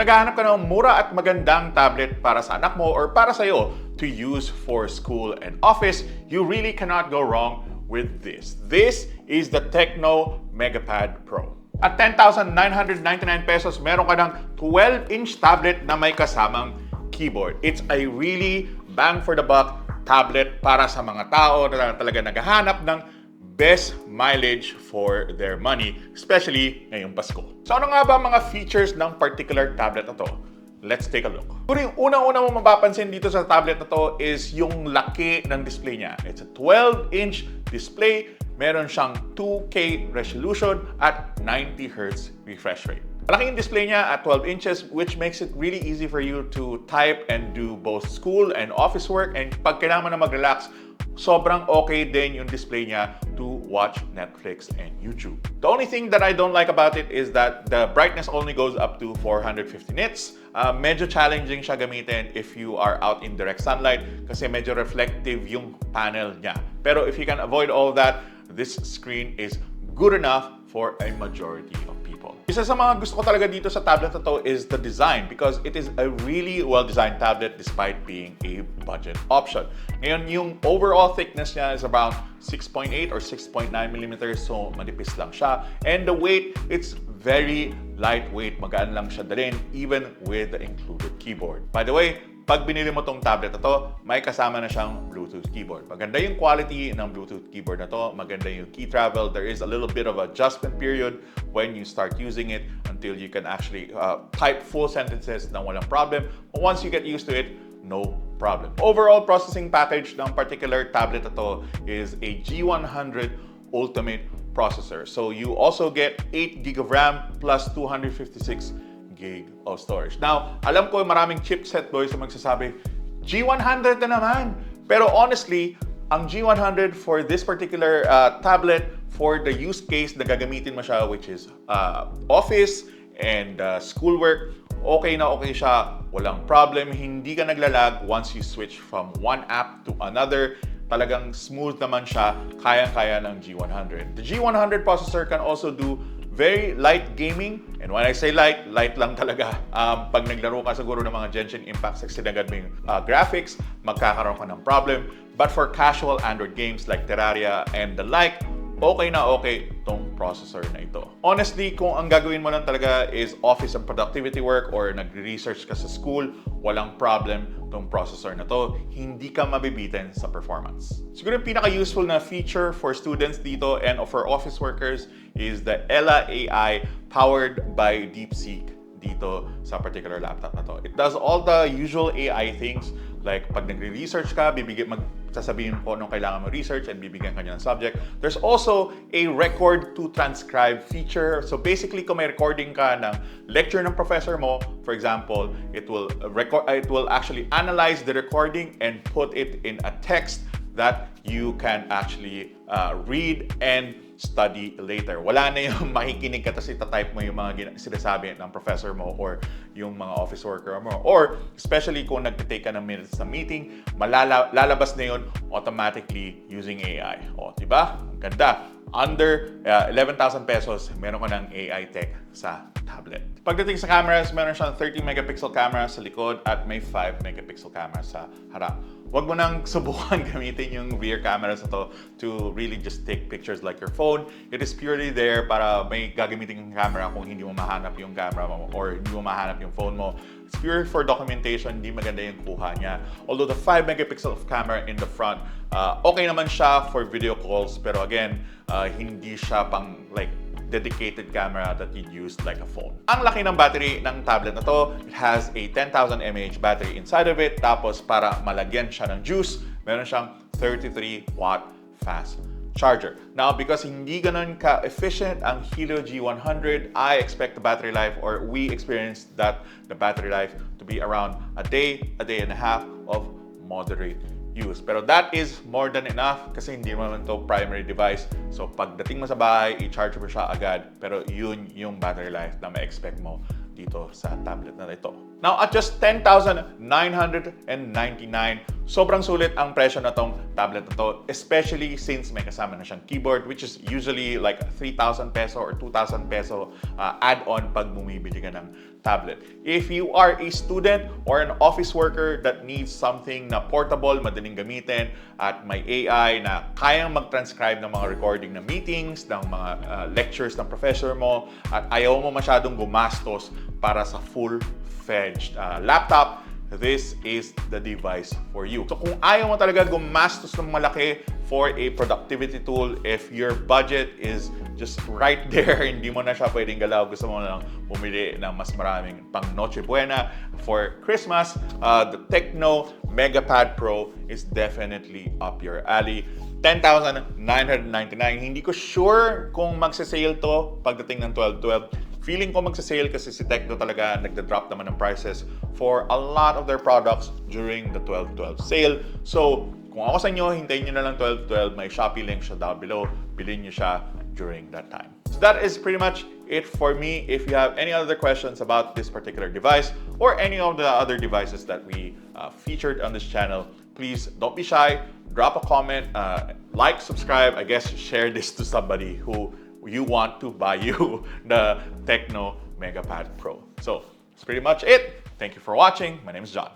Naghahanap ka ng mura at magandang tablet para sa anak mo or para sa'yo to use for school and office, you really cannot go wrong with this. This is the Tecno Megapad Pro. At 10,999 pesos, meron ka ng 12-inch tablet na may kasamang keyboard. It's a really bang for the buck tablet para sa mga tao na talaga naghahanap ng best mileage for their money, especially ngayong Pasko. So ano nga ba mga features ng particular tablet na to? Let's take a look. Siguro yung unang-una mo mapapansin dito sa tablet na to is yung laki ng display niya. It's a 12-inch display. Meron siyang 2K resolution at 90 Hz refresh rate. Malaki yung display niya at 12 inches which makes it really easy for you to type and do both school and office work and pag kailangan mo na mag-relax, sobrang okay din yung display niya to watch Netflix and YouTube. The only thing that I don't like about it is that the brightness only goes up to 450 nits. Uh, medyo challenging siya gamitin if you are out in direct sunlight kasi medyo reflective yung panel niya. Pero if you can avoid all that, this screen is good enough for a majority of people. Isa sa mga gusto ko talaga dito sa tablet na to is the design because it is a really well-designed tablet despite being a budget option. Ngayon, yung overall thickness niya is around 6.8 or 6.9 millimeters, so manipis lang siya. And the weight, it's very lightweight, magaan lang siya dalhin even with the included keyboard. By the way, pag binili mo tong tablet na to, may kasama na siyang Bluetooth keyboard. Maganda yung quality ng Bluetooth keyboard na to, maganda yung key travel. There is a little bit of adjustment period when you start using it until you can actually uh, type full sentences na walang problem. But once you get used to it, no problem. Overall processing package ng particular tablet na to is a G100 Ultimate processor. So you also get 8 GB of RAM plus 256 gig of storage. Now, alam ko maraming chipset boys na magsasabi, G100 na naman. Pero honestly, ang G100 for this particular uh, tablet, for the use case na gagamitin mo siya, which is uh, office and uh, schoolwork, okay na okay siya. Walang problem. Hindi ka naglalag once you switch from one app to another talagang smooth naman siya, kayang-kaya ng G100. The G100 processor can also do very light gaming. And when I say light, light lang talaga. Um, pag naglaro ka siguro ng mga Genshin Impact 16 agad mo yung uh, graphics, magkakaroon ka ng problem. But for casual Android games like Terraria and the like, okay na okay tong processor na ito. Honestly, kung ang gagawin mo lang talaga is office and productivity work or nagre-research ka sa school, walang problem tong processor na to. Hindi ka mabibitin sa performance. Siguro yung pinaka-useful na feature for students dito and for office workers is the Ella AI powered by DeepSeek dito sa particular laptop na to. It does all the usual AI things like pag nagre-research ka, bibigyan mag sasabihin ko anong kailangan mo research and bibigyan ka niya ng subject. There's also a record to transcribe feature. So basically, kung may recording ka ng lecture ng professor mo, for example, it will record it will actually analyze the recording and put it in a text that you can actually uh, read and study later. Wala na yung makikinig ka tapos itatype mo yung mga sinasabi ng professor mo or yung mga office worker mo. Or especially kung nag-take ka ng minutes sa meeting, malala- lalabas na yun automatically using AI. O, di ba? Ganda. Under uh, 11,000 pesos, meron ka ng AI tech sa tablet. Pagdating sa cameras, meron siyang 30 megapixel camera sa likod at may 5 megapixel camera sa harap. Huwag mo nang subukan gamitin yung rear cameras na to to really just take pictures like your phone. It is purely there para may gagamitin yung camera kung hindi mo mahanap yung camera mo or hindi mo mahanap yung phone mo. It's pure for documentation, hindi maganda yung kuha niya. Although the 5 megapixel of camera in the front, uh, okay naman siya for video calls. Pero again, uh, hindi siya pang like dedicated camera that you'd use like a phone. Ang laki ng battery ng tablet na to, it has a 10,000 mAh battery inside of it. Tapos para malagyan siya ng juice, meron siyang 33 watt fast charger. Now, because hindi ganun ka-efficient ang Helio G100, I expect the battery life or we experienced that the battery life to be around a day, a day and a half of moderate use. Pero that is more than enough kasi hindi naman to primary device. So pagdating mo sa bahay, i-charge mo siya agad. Pero yun yung battery life na ma-expect mo dito sa tablet na ito. Now, at just 10,999, Sobrang sulit ang presyo na tong tablet na to, especially since may kasama na siyang keyboard which is usually like 3,000 peso or 2,000 peso uh, add-on pag bumibili ka ng tablet. If you are a student or an office worker that needs something na portable, madaling gamitin, at may AI na kayang mag-transcribe ng mga recording ng meetings, ng mga uh, lectures ng professor mo, at ayaw mo masyadong gumastos para sa full-fledged uh, laptop, this is the device for you. So kung ayaw mo talaga gumastos ng malaki for a productivity tool, if your budget is just right there, hindi mo na siya pwedeng galaw, gusto mo lang bumili ng mas maraming pang Noche Buena for Christmas, uh, the Tecno MegaPad Pro is definitely up your alley. 10,999. Hindi ko sure kung magsa-sale to pagdating ng 12-12. Feeling ko magsa-sale kasi si Tecno talaga nagda-drop naman ng prices for a lot of their products during the 12-12 sale. So, kung ako sa inyo, hintayin nyo na lang 12-12. May Shopee link siya down below. Bilhin nyo siya during that time. So that is pretty much it for me. If you have any other questions about this particular device or any of the other devices that we uh, featured on this channel, please don't be shy. Drop a comment, uh, like, subscribe. I guess share this to somebody who you want to buy you the Tecno MegaPad Pro. So that's pretty much it. Thank you for watching. My name is John.